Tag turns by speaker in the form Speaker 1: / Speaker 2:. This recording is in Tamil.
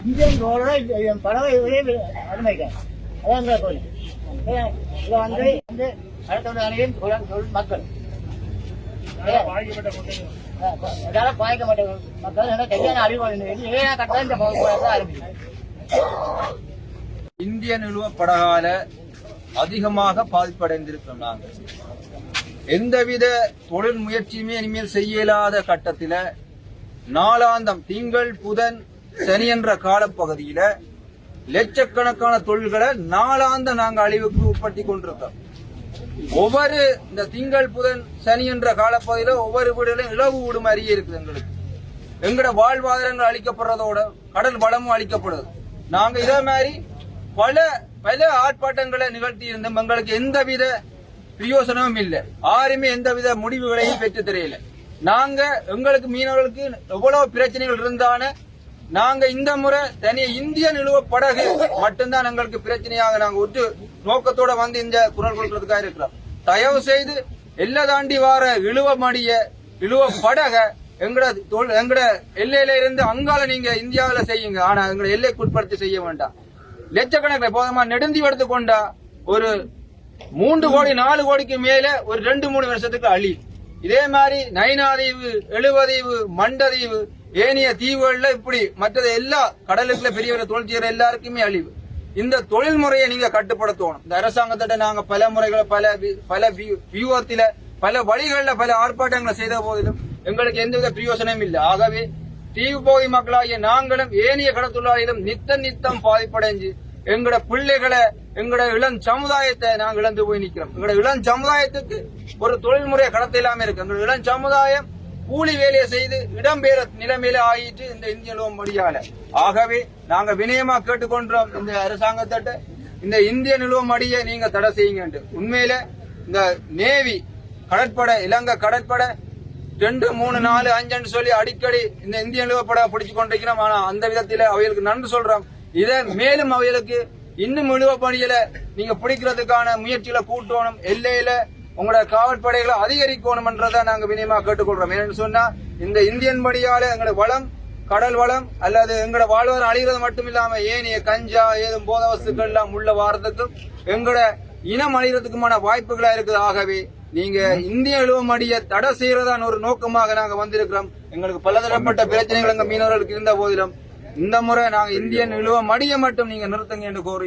Speaker 1: இந்தியன் என் பறவை அனுமதிக்க அதான் எங்களை கோயில் இதில் வந்து வந்து அடுத்த அணியும் தொழில் மக்கள். அதால பாதிக்கப்பட்ட மக்கள் என்ன சரியான அறிவு ஏன் கட்டா இந்த போராட்டம் ஆரம்பிக்கும்
Speaker 2: இந்திய நிலுவ படகால அதிகமாக பாதிப்படைந்திருக்கோம் நாங்கள். எந்தவித தொழில் முயற்சியுமே இனிமேல் செய்ய இயலாத கட்டத்தில் நாளாந்தம் திங்கள் புதன் சனி என்ற காலப்பகுதியில லட்சக்கணக்கான தொழில்களை நாளாந்த நாங்கள் அழிவுக்கு உட்படுத்தி கொண்டிருக்கோம். ஒவ்வொரு இந்த திங்கள் புதன் சனி என்ற காலப்பகுதியில ஒவ்வொரு வீடுகளும் இலவு வீடு மாதிரியே இருக்குது எங்களுக்கு. எங்கட வாழ்வாதாரங்கள் அளிக்கப்படுறதோட கடல் வளமும் அளிக்கப்படுது நாங்க இதே மாதிரி பல பல ஆர்ப்பாட்டங்களை நிகழ்த்தி இருந்தோம் எங்களுக்கு எந்தவித பிரயோசனமும் இல்லை. யாருமே எந்தவித முடிவுகளையும் பெற்று தெரியல நாங்க எங்களுக்கு மீனவர்களுக்கு எவ்வளவு பிரச்சனைகள் இருந்தான நாங்க இந்த முறை தனிய இந்திய நிலுவ படகு மட்டும்தான் எங்களுக்கு பிரச்சனையாக நாங்க ஒற்று நோக்கத்தோட வந்து இந்த குரல் கொடுக்கறதுக்காக இருக்கிறோம். தயவு செய்து எல்லை தாண்டி வார இழுவ மடிய இழுவ படக எங்கட தொழில் எங்கட எல்லையில இருந்து அங்கால நீங்க இந்தியாவில செய்யுங்க. ஆனா எங்களை எல்லைக்கு உட்படுத்தி செய்ய வேண்டாம். லட்சக்கணக்கில் போதமா நெடுந்தி எடுத்துக்கொண்டா ஒரு மூன்று கோடி நாலு கோடிக்கு மேல ஒரு ரெண்டு மூணு வருஷத்துக்கு அழி இதே மாதிரி நைனாதீவு எழுவதீவு மண்டதீவு ஏனைய தீவுகள்ல இப்படி மற்றது எல்லா கடலுக்குள்ள பெரிய பெரிய தொழில் செய்யற எல்லாருக்குமே அழிவு. இந்த தொழில் முறையை நீங்க கட்டுப்படுத்தணும். இந்த அரசாங்கத்திட்ட நாங்க பல முறைகளை பல பல வியூகத்தில பல வழிகளில் பல ஆர்ப்பாட்டங்களை செய்த போதிலும் எங்களுக்கு எந்தவித பிரயோசனமும் இல்லை. ஆகவே தீவு பகுதி மக்களாகிய நாங்களும் ஏனைய கடத்தொழிலாளிகளும் நித்தம் நித்தம் பாதிப்படைஞ்சு எங்கட பிள்ளைகளை எங்கட இளம் சமுதாயத்தை நாங்கள் இழந்து போய் நிற்கிறோம் எங்கட இளம் சமுதாயத்துக்கு ஒரு தொழில்முறை கடத்த இல்லாம இருக்கு. எங்களோட இளம் சமுதாயம் கூலி வேலையை செய்து இடம்பெயர நிலைமையில ஆயிட்டு இந்த இந்திய நிலவும் முடியால ஆகவே நாங்க வினயமா கேட்டுக்கொண்டோம் இந்த அரசாங்கத்திட்ட. இந்த இந்திய நிலுவம் அடிய நீங்க தடை செய்யுங்க உண்மையில இந்த நேவி கடற்படை இலங்கை கடற்படை ரெண்டு மூணு நாலு அஞ்சுன்னு சொல்லி அடிக்கடி இந்த இந்திய நிலவப்பட பிடிச்சு கொண்டிருக்கிறோம். ஆனா அந்த விதத்தில அவைகளுக்கு நன்றி சொல்றோம். இதை மேலும் அவைகளுக்கு இன்னும் இழுவ பணியில நீங்க பிடிக்கிறதுக்கான முயற்சிகளை கூட்டணும். எல்லையில உங்களோட காவற்படைகளை அதிகரிக்கணும்ன்றதை நாங்க வினயமா கேட்டுக்கொள்றோம். ஏன்னு சொன்னா இந்த இந்தியன் படியால எங்களோட வளம் கடல் வளம் அல்லது எங்களோட வாழ்வார் அழிகிறது மட்டும் இல்லாம ஏனைய கஞ்சா ஏதும் போத வஸ்துக்கள் எல்லாம் உள்ள வாரத்துக்கும் எங்களோட இனம் அழிகிறதுக்குமான வாய்ப்புகளா இருக்குது. ஆகவே நீங்க இந்திய இழுவமடிய தடை செய்யறதான் ஒரு நோக்கமாக நாங்க வந்திருக்கிறோம். எங்களுக்கு பலதரப்பட்ட பிரச்சனைகள் எங்க மீனவர்களுக்கு இருந்த போதிலும் இந்த முறை நாங்க இந்தியன் இழுவ மடிய மட்டும் நீங்க நிறுத்துங்க என்று கோரி